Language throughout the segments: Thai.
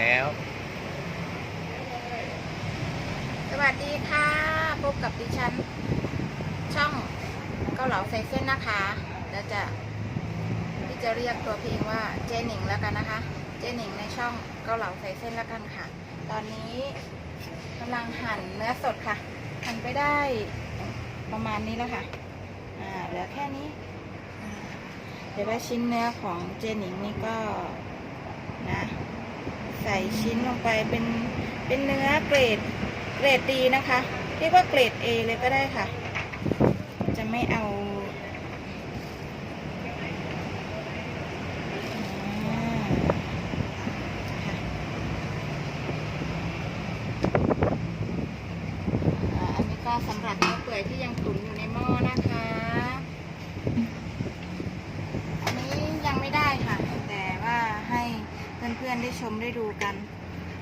แล้ว สวัสดีค่ะ พบกับดิฉัน ช่องเกาเหลาใส่เส้นนะคะแล้วจะที่จะเรียกตัวพี่เองว่าเจหนิงแล้วกันนะคะ เจหนิงในช่องเกาเหลาใส่เส้นแล้วกันค่ะ ตอนนี้กำลังหั่นเนื้อสดค่ะ หั่นไปได้ประมาณนี้แล้วค่ะ อ่าเหลือแค่นี้เดี๋ยวว่าชิ้นเนื้อของเจนิงนี่ก็นะ ใส่ชิ้นลงไปเป็นเป็นเนื้อเกรดเกรดดีนะคะเรียกว่าเกรด A เลยก็ได้ค่ะ จะไม่เอาอันนี้ก็สำหรับเนื้อเปื่อยที่ยังตุ๋นอยู่ในหม้อนะคะ อันนี้ยังไม่ได้ค่ะ แต่ว่าให้เพื่ อนๆได้ชมได้ดูกัน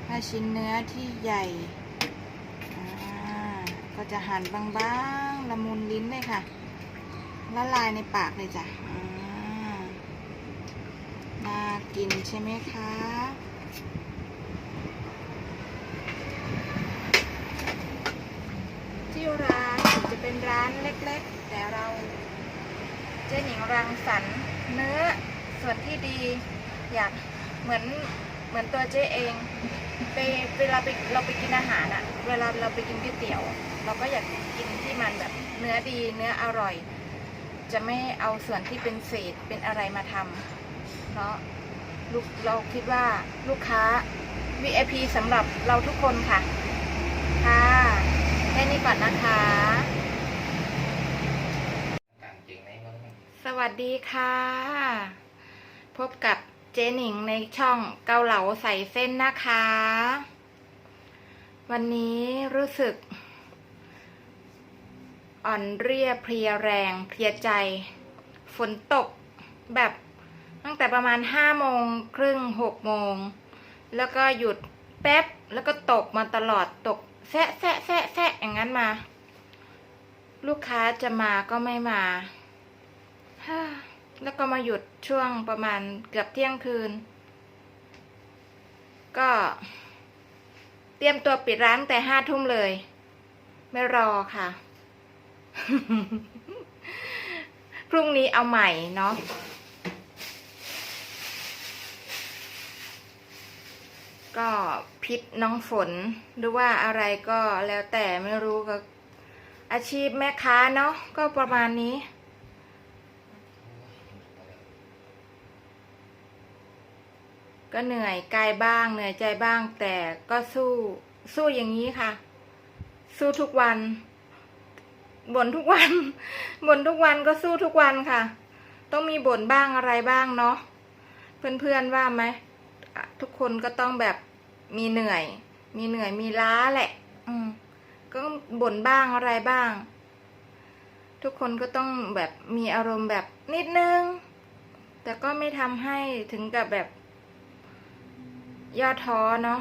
ว่าชิ้นเนื้อที่ใหญ่ ก็จะหั่นบางๆ ละมุนลิ้นเลยค่ะ ละลายในปากเลยจ้ะน่ากินใช่ไหมคะที่ร้านจะเป็นร้านเล็กๆ แต่เราเจ๊หญิงรังสรรค์เนื้อส่วนที่ดีอยาก เหมือนเหมือนตัวเจ๊เองไปเวลาไปเราไปกินอาหารอะเวลาเราไปกินก๋วยเตี๋ยว เราก็อยากกินที่มันแบบเนื้อดีเนื้ออร่อย จะไม่เอาส่วนที่เป็นเศษเป็นอะไรมาทำเนาะลูกเราคิดว่าลูกค้า VIP สำหรับเราทุกคนค่ะ ค่ะแค่นี้ก่อนนะคะ สวัสดีค่ะ พบกับ เจนิงในช่องเกาเหลาใส่เส้นนะคะ วันนี้รู้สึก อ่อนเรียเพลียแรงเพลียใจ ฝนตกแบบตั้งแต่ประมาณห้าโมงครึ่งหกโมง แล้วก็หยุดแป๊บแล้วก็ตกมาตลอดตกแซะแซะแซะแซะอย่างนั้นมา ลูกค้าจะมาก็ไม่มาฮ่า แล้วก็มาหยุดช่วงประมาณเกือบเที่ยงคืน ก็เตรียมตัวปิดร้านแต่ห้าทุ่มเลย ไม่รอค่ะ พรุ่งนี้เอาใหม่เนาะก็พิษน้องฝนหรือว่าอะไรก็แล้วแต่ไม่รู้ก็อาชีพแม่ค้าเนาะก็ประมาณนี้ ก็เหนื่อยกายบ้าง เหนื่อยใจบ้าง แต่ก็สู้สู้อย่างนี้ค่ะ สู้ทุกวันบ่นทุกวันบ่นทุกวันก็สู้ทุกวันค่ะ ต้องมีบ่นบ้างอะไรบ้างเนาะเพื่อนๆว่าไหมทุกคนก็ต้องแบบมีเหนื่อย มีเหนื่อยมีล้าแหละ อืมก็บ่นบ้างอะไรบ้าง ทุกคนก็ต้องแบบมีอารมณ์แบบนิดนึง แต่ก็ไม่ทำให้ถึงกับแบบ ย่อท้อเนาะ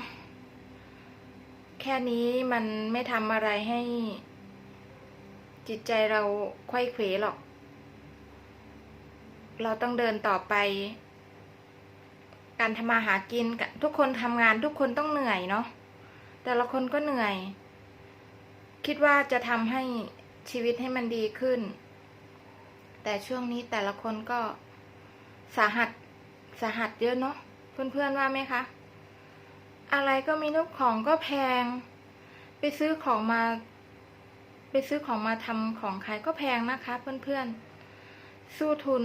แค่นี้มันไม่ทำอะไรให้ จิตใจเราไขว้เขวหรอก เราต้องเดินต่อไป การทำมาหากินกะทุกคนทำงานทุกคนต้องเหนื่อยเนาะแต่ละคนก็เหนื่อย คิดว่าจะทำให้ชีวิตให้มันดีขึ้น แต่ช่วงนี้แต่ละคนก็สาหัสสาหัสเยอะเนาะเพื่อนๆว่าไหมคะ อะไรก็มีนุกของก็แพง ไปซื้อของมา ไปซื้อของมาทำของขายก็แพงนะคะ เพื่อนๆ สู้ทุน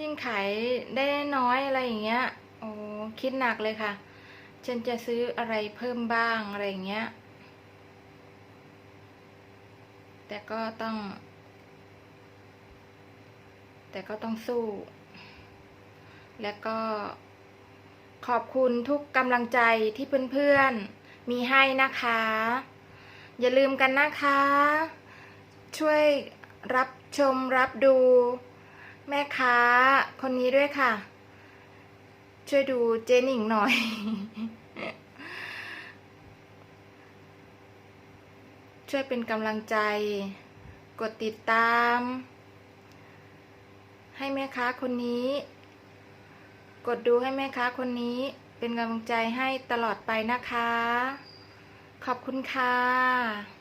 ยิ่งขายได้น้อยอะไรอย่างเงี้ย โอ้คิดหนักเลยค่ะ ฉันจะซื้ออะไรเพิ่มบ้างอะไรอย่างเงี้ย แต่ก็ต้อง แต่ก็ต้องสู้ แล้วก็ ขอบคุณทุกกำลังใจที่เพื่อนๆมีให้นะคะ อย่าลืมกันนะคะ ช่วยรับชมรับดู แม่ค้าคนนี้ด้วยค่ะ ช่วยดูเจนิงหน่อย ช่วยเป็นกำลังใจ กดติดตาม ให้แม่ค้าคนนี้ กดดูให้แม่ค้าคนนี้เป็นกำลังใจให้ตลอดไปนะคะ ขอบคุณค่ะ